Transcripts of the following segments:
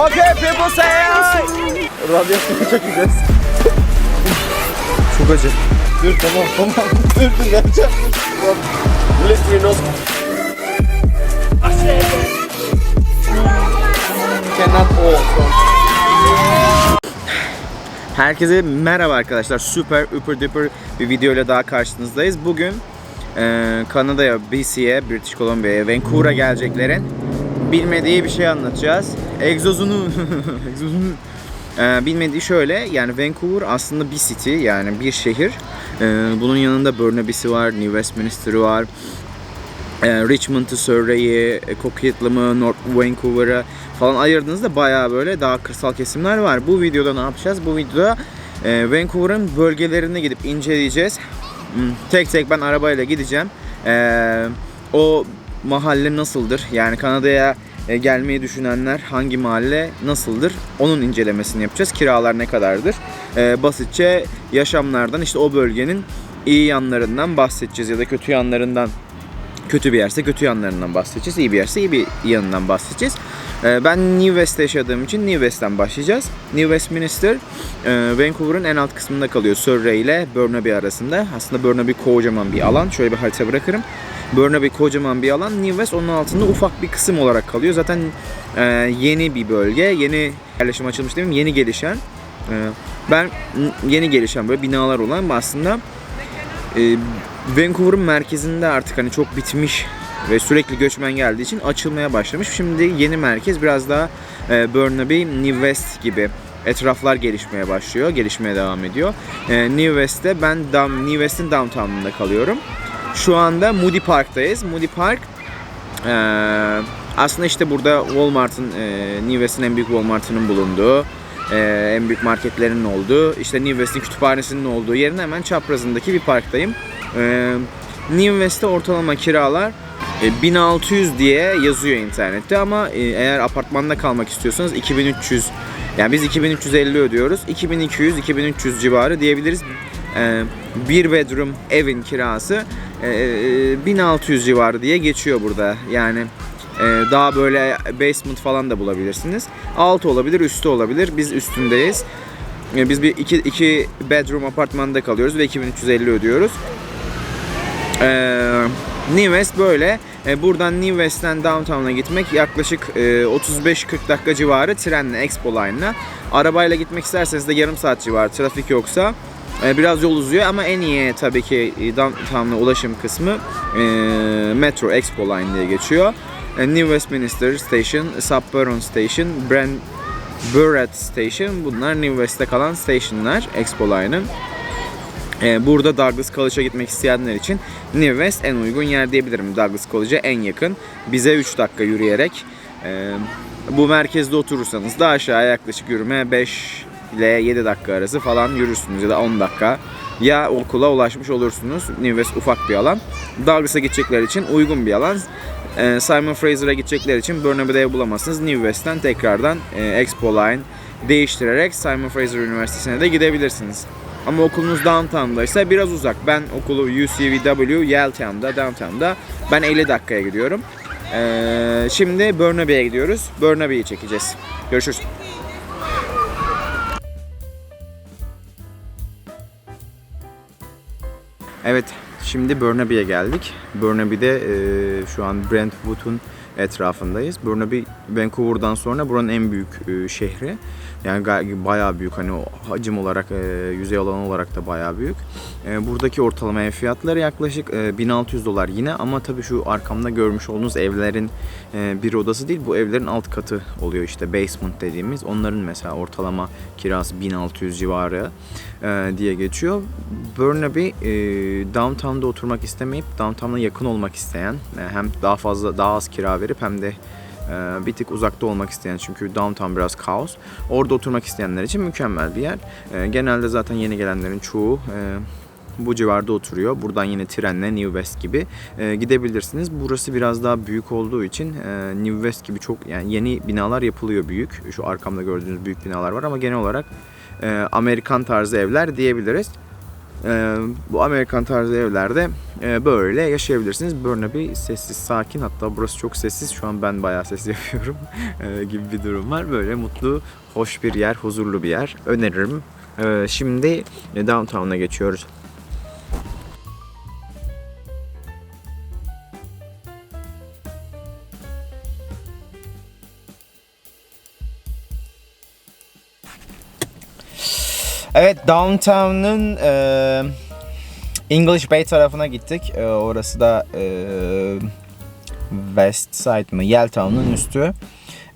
Okay, people say Radyasyonu çekeceğiz. Çok acı. Dur tamam tamam. dur dur yapacağım. Military nose. Cannot hold. Herkese merhaba arkadaşlar. Süper, üper düper bir video ile daha karşınızdayız. Bugün e, Kanada'ya, BC'ye, British Columbia'ya, Vancouver'a geleceklerin bilmediği bir şey anlatacağız. Egzozunu, egzozunu e, bilmediği şöyle yani Vancouver aslında bir city yani bir şehir. E, bunun yanında Burnaby'si var, New Westminster'ı var. E, Richmond'ı, Surrey'i, e, Coquitlam'ı, North Vancouver'ı falan ayırdığınızda bayağı böyle daha kırsal kesimler var. Bu videoda ne yapacağız? Bu videoda e, Vancouver'ın bölgelerine gidip inceleyeceğiz. Hmm, Tek tek ben arabayla gideceğim. E, o mahalle nasıldır? Yani Kanada'ya e, gelmeyi düşünenler hangi mahalle nasıldır? Onun incelemesini yapacağız. Kiralar ne kadardır? E, basitçe yaşamlardan işte o bölgenin iyi yanlarından bahsedeceğiz ya da kötü yanlarından kötü bir yerse kötü yanlarından bahsedeceğiz. İyi bir yerse iyi bir yanından bahsedeceğiz. Ee, Ben New West'te yaşadığım için New West'ten başlayacağız. New Westminster, e, Vancouver'ın en alt kısmında kalıyor. Surrey ile Burnaby arasında. Aslında Burnaby kocaman bir alan. Şöyle bir harita bırakırım. Burnaby kocaman bir alan. New West onun altında ufak bir kısım olarak kalıyor. Zaten e, yeni bir bölge. Yeni yerleşim açılmış mi? Yeni gelişen. E, Ben yeni gelişen böyle binalar olan aslında e, Vancouver'ın merkezinde artık hani çok bitmiş ve sürekli göçmen geldiği için açılmaya başlamış. Şimdi yeni merkez biraz daha e, Burnaby, New West gibi etraflar gelişmeye başlıyor, gelişmeye devam ediyor. E, New West'te ben down, New West'in downtown'unda kalıyorum. Şu anda Moody Park'tayız. Moody Park e, aslında işte burada Walmart'ın, e, New West'in en büyük Walmart'ının bulunduğu, e, en büyük marketlerinin olduğu, işte New West'in kütüphanesinin olduğu yerin hemen çaprazındaki bir parktayım. E, New West'te ortalama kiralar e, 1600 diye yazıyor internette ama e, eğer apartmanda kalmak istiyorsanız 2300 yani biz 2350 ödüyoruz. 2200-2300 civarı diyebiliriz. E, bir bedroom evin kirası e, 1600 civarı diye geçiyor burada. Yani e, daha böyle basement falan da bulabilirsiniz. Altı olabilir, üstü olabilir. Biz üstündeyiz. E, Biz bir iki, iki bedroom apartmanda kalıyoruz ve 2350 ödüyoruz. Ee, New West böyle. Ee, buradan New West'ten downtown'a gitmek yaklaşık e, 35-40 dakika civarı trenle, Expo Line'la. Arabayla gitmek isterseniz de yarım saat civarı trafik yoksa e, biraz yol uzuyor ama en iyi tabii ki e, downtown'a ulaşım kısmı e, Metro Expo Line diye geçiyor. E, New Westminster Station, Subburn Station, Brand Burrett Station bunlar New West'te kalan stationlar Expo Line'ın. Burada Douglas College'a gitmek isteyenler için New West en uygun yer diyebilirim. Douglas College'a en yakın. Bize 3 dakika yürüyerek e, bu merkezde oturursanız da aşağıya yaklaşık yürüme 5 ile 7 dakika arası falan yürürsünüz ya da 10 dakika. Ya okula ulaşmış olursunuz. New West ufak bir alan. Douglas'a gidecekler için uygun bir alan. Ee, Simon Fraser'a gidecekler için Burnaby'de ev bulamazsınız. New West'ten tekrardan e, Expo Line değiştirerek Simon Fraser Üniversitesi'ne de gidebilirsiniz. Ama okulunuz downtown'daysa biraz uzak. Ben okulu UCVW Yaletown'da, downtown'da. Ben 50 dakikaya gidiyorum. Ee, şimdi Burnaby'ye gidiyoruz. Burnaby'yi çekeceğiz. Görüşürüz. Evet, şimdi Burnaby'ye geldik. Hurnaby'de e, şu an Brentwood'un etrafındayız. Burnaby, Vancouver'dan sonra buranın en büyük e, şehri. Yani bayağı büyük hani o hacim olarak, e, yüzey alanı olarak da bayağı büyük. E, buradaki ortalama ev fiyatları yaklaşık e, 1600 dolar yine ama tabii şu arkamda görmüş olduğunuz evlerin e, bir odası değil bu evlerin alt katı oluyor işte basement dediğimiz. Onların mesela ortalama kirası 1600 civarı e, diye geçiyor. Burnaby e, downtown'da oturmak istemeyip downtown'a yakın olmak isteyen e, hem daha fazla daha az kira verip hem de e, bir tık uzakta olmak isteyen çünkü downtown biraz kaos. Orada oturmak isteyenler için mükemmel bir yer. E, genelde zaten yeni gelenlerin çoğu e, bu civarda oturuyor. Buradan yine trenle New West gibi e, gidebilirsiniz. Burası biraz daha büyük olduğu için e, New West gibi çok yani yeni binalar yapılıyor büyük. Şu arkamda gördüğünüz büyük binalar var ama genel olarak e, Amerikan tarzı evler diyebiliriz. Ee, bu Amerikan tarzı evlerde e, böyle yaşayabilirsiniz. Burnaby sessiz, sakin. Hatta burası çok sessiz. Şu an ben bayağı ses yapıyorum e, gibi bir durum var. Böyle mutlu, hoş bir yer, huzurlu bir yer. Öneririm. Ee, şimdi e, downtown'a geçiyoruz. Evet, downtown'ın e, English Bay tarafına gittik. E, orası da e, West Side mı? Yaletown'un üstü.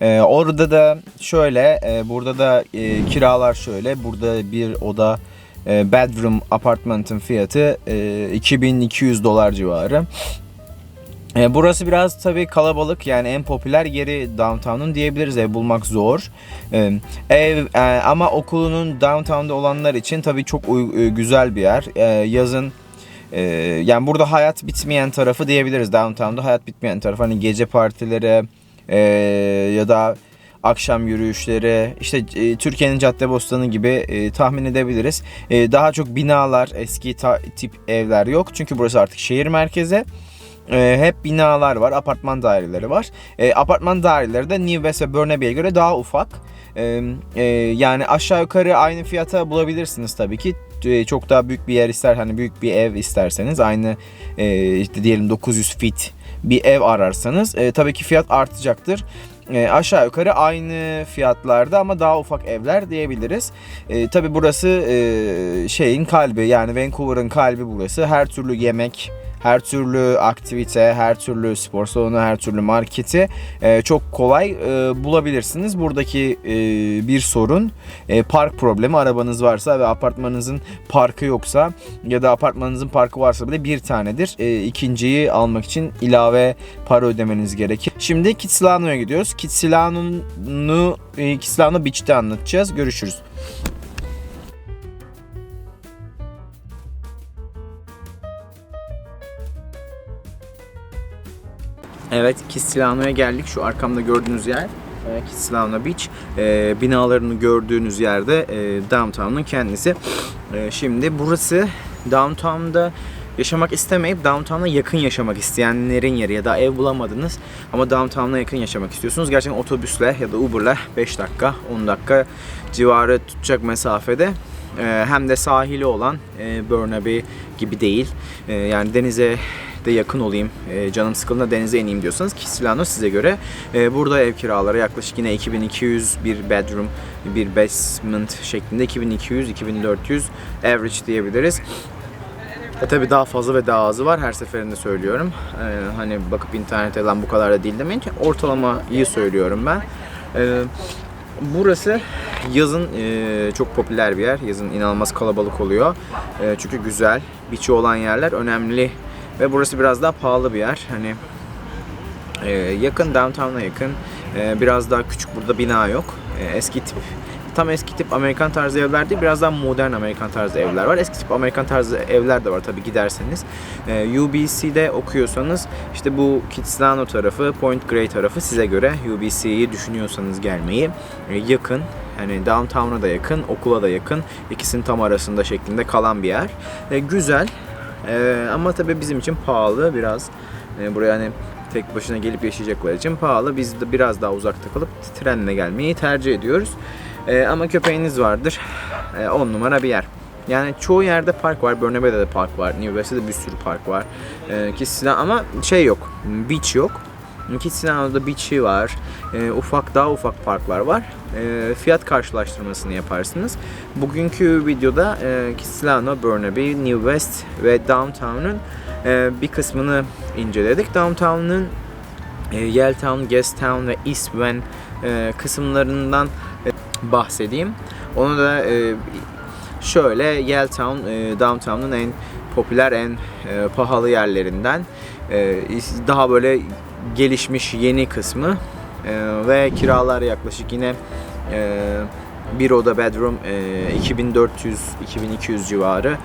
E, orada da şöyle, e, burada da e, kiralar şöyle. Burada bir oda e, bedroom apartmanın fiyatı e, 2200 dolar civarı. E, burası biraz tabii kalabalık yani en popüler yeri downtown'un diyebiliriz ev bulmak zor. E, ev e, ama okulunun downtown'da olanlar için tabii çok uy- e, güzel bir yer. E, yazın e, yani burada hayat bitmeyen tarafı diyebiliriz downtown'da hayat bitmeyen tarafı hani gece partileri e, ya da akşam yürüyüşleri işte e, Türkiye'nin Caddebostanı gibi e, tahmin edebiliriz. E, daha çok binalar eski ta- tip evler yok çünkü burası artık şehir merkezi. E, hep binalar var, apartman daireleri var. E, apartman daireleri de New West ve Burnaby'ye göre daha ufak. E, e, yani aşağı yukarı aynı fiyata bulabilirsiniz tabii ki. E, çok daha büyük bir yer ister, hani büyük bir ev isterseniz aynı e, işte diyelim 900 feet bir ev ararsanız e, tabii ki fiyat artacaktır. E, aşağı yukarı aynı fiyatlarda ama daha ufak evler diyebiliriz. E, tabii burası e, şeyin kalbi yani Vancouver'ın kalbi burası. Her türlü yemek, her türlü aktivite, her türlü spor salonu, her türlü marketi e, çok kolay e, bulabilirsiniz. Buradaki e, bir sorun e, park problemi. Arabanız varsa ve apartmanınızın parkı yoksa ya da apartmanınızın parkı varsa bile bir tanedir. E, ikinciyi almak için ilave para ödemeniz gerekir. Şimdi Kitsilano'ya gidiyoruz. Kitsilano'nu e, Kitsilano Beach'te anlatacağız. Görüşürüz. Evet, Kitsilano'ya geldik. Şu arkamda gördüğünüz yer e, Kitsilano Beach. E, binalarını gördüğünüz yerde e, downtown'un kendisi. E, şimdi burası downtown'da yaşamak istemeyip downtown'a yakın yaşamak isteyenlerin yeri ya da ev bulamadınız ama downtown'a yakın yaşamak istiyorsunuz. Gerçekten otobüsle ya da Uber'la 5 dakika 10 dakika civarı tutacak mesafede e, hem de sahili olan e, Burnaby gibi değil. Yani denize de yakın olayım, e, canım sıkıldığında denize ineyim diyorsanız Kisilano size göre. E, burada ev kiraları yaklaşık yine 2200 bir bedroom, bir basement şeklinde 2200-2400 average diyebiliriz. E tabi daha fazla ve daha azı var her seferinde söylüyorum. E, hani bakıp internete lan bu kadar da değil demeyin ki ortalamayı söylüyorum ben. E, burası yazın e, çok popüler bir yer. Yazın inanılmaz kalabalık oluyor. E, çünkü güzel, biçi olan yerler önemli ve burası biraz daha pahalı bir yer. Hani e, yakın downtown'a yakın. E, biraz daha küçük burada bina yok. E, eski tip tam eski tip Amerikan tarzı evler değil, biraz daha modern Amerikan tarzı evler var. Eski tip Amerikan tarzı evler de var tabii giderseniz. E, UBC'de okuyorsanız işte bu Kitsilano tarafı, Point Grey tarafı size göre UBC'yi düşünüyorsanız gelmeyi e, yakın. Yani downtown'a da yakın, okula da yakın. İkisinin tam arasında şeklinde kalan bir yer. E, güzel. E, ama tabii bizim için pahalı biraz. E, buraya hani tek başına gelip yaşayacaklar için pahalı. Biz de biraz daha uzakta kalıp trenle gelmeyi tercih ediyoruz. E, ama köpeğiniz vardır. 10 numara bir yer. Yani çoğu yerde park var. Burnaby'de de park var. New West'te de bir sürü park var. E, Kitsilano ama şey yok. Beach yok. Kitsilano'da beach'i var. E, ufak daha ufak parklar var. E, fiyat karşılaştırmasını yaparsınız. Bugünkü videoda e, Kitsilano, Burnaby, New West ve Downtown'un e, bir kısmını inceledik. Downtown'un e, Yaletown, Gastown ve East Van e, kısımlarından e, bahsedeyim. Onu da e, şöyle Yaletown, e, Downtown'un en popüler, en e, pahalı yerlerinden. E, daha böyle gelişmiş yeni kısmı e, ve kiralar yaklaşık yine e, bir oda bedroom e, 2400-2200 civarı.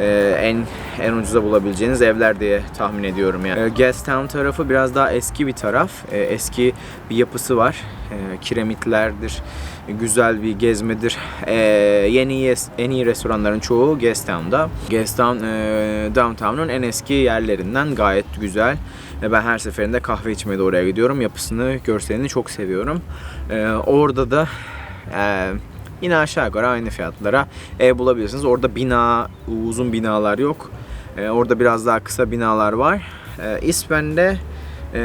e, en en ucuza bulabileceğiniz evler diye tahmin ediyorum yani. E, Gastown tarafı biraz daha eski bir taraf. E, eski bir yapısı var. E, kiremitlerdir. Güzel bir gezmedir. E, yeni en iyi restoranların çoğu Gastown'da. Gastown e, downtown'un en eski yerlerinden gayet güzel. E, ben her seferinde kahve içmeye de oraya gidiyorum. Yapısını, görselini çok seviyorum. E, orada da e, yine aşağı yukarı aynı fiyatlara ev bulabilirsiniz. Orada bina, uzun binalar yok. E, orada biraz daha kısa binalar var. E, İspen'de e,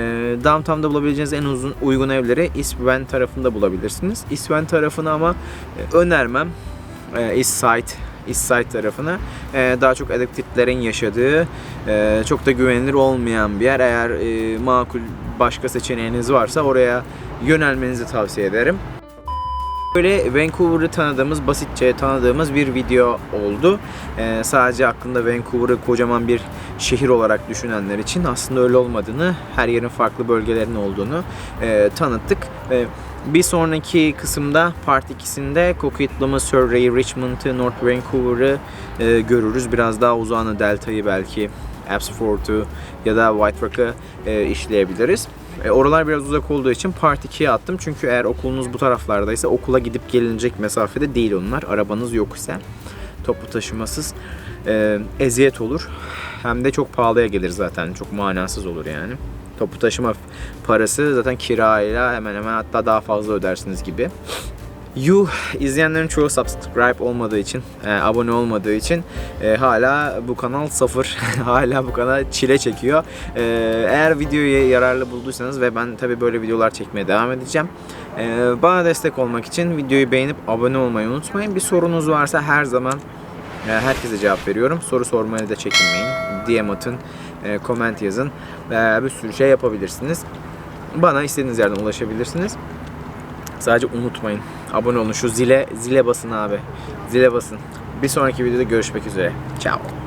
downtown'da bulabileceğiniz en uzun uygun evleri İspen tarafında bulabilirsiniz. İspen tarafını ama e, önermem. E, East Side East Side tarafını e, daha çok elektriklerin yaşadığı e, çok da güvenilir olmayan bir yer. Eğer e, makul başka seçeneğiniz varsa oraya yönelmenizi tavsiye ederim. Böyle Vancouver'ı tanıdığımız, basitçe tanıdığımız bir video oldu. Ee, sadece aklında Vancouver'ı kocaman bir şehir olarak düşünenler için aslında öyle olmadığını, her yerin farklı bölgelerinin olduğunu e, tanıttık. E, bir sonraki kısımda Part 2'sinde Coquitlam'ı, Surrey, Richmond'ı, North Vancouver'ı e, görürüz. Biraz daha uzağını, Delta'yı belki, Abbotsford'u ya da White Rock'ı e, işleyebiliriz. E, oralar biraz uzak olduğu için Part 2'ye attım. Çünkü eğer okulunuz bu taraflardaysa okula gidip gelinecek mesafede değil onlar. Arabanız yok ise toplu taşımasız e, eziyet olur. Hem de çok pahalıya gelir zaten. Çok manasız olur yani. Toplu taşıma parası zaten kirayla hemen hemen hatta daha fazla ödersiniz gibi. You izleyenlerin çoğu subscribe olmadığı için, e, abone olmadığı için e, hala bu kanal sıfır. hala bu kanal çile çekiyor. E, eğer videoyu yararlı bulduysanız ve ben tabi böyle videolar çekmeye devam edeceğim. E, bana destek olmak için videoyu beğenip abone olmayı unutmayın. Bir sorunuz varsa her zaman e, herkese cevap veriyorum. Soru sormaya da çekinmeyin. DM atın, comment yazın. E, bir sürü şey yapabilirsiniz. Bana istediğiniz yerden ulaşabilirsiniz. Sadece unutmayın. Abone olun. Şu zile zile basın abi. Zile basın. Bir sonraki videoda görüşmek üzere. Ciao.